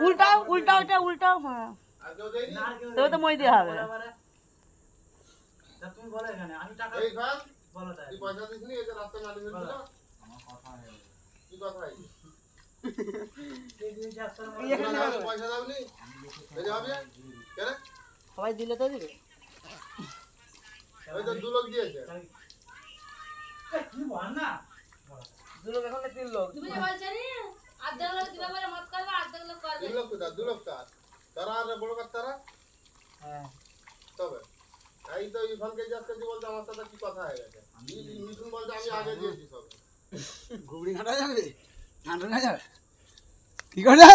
উল্টাও উল্টাও এটা উল্টাও হ্যাঁ? তবে তো মই দিয়ে হবে তুমি বলো এখানে আমি টাকা বলো তাই পয়সা দিসনি, একে রাস্তায় নামিয়ে ফেলছিল? কি কথা হয়েছে? তোমরা নাহলে পয়সা দাওনি? এই যে হবে? কেন? সবাই দিলে তো দিবে। দু লোক দিয়েছে। কি বল না? দু লোক এখন তিন লোক। তুমি যে বলছো নি আর্ধেক লোক দিবে বলে মত করবে আর্ধেক লোক করবে। তিন লোক কোথায়? দু লোক কার? তারা আর বড় কার তারা? হ্যাঁ। তবে। এই তো ইরফানকে জিজ্ঞাসা করছি বলছে আমার সাথে কি কথা হয়ে গেছে। মিঠুন বলছে আমি আগে দিয়েছি সব। ঘুগনি ঘাটা যাবে? ঘাটা না যাবে? কি করে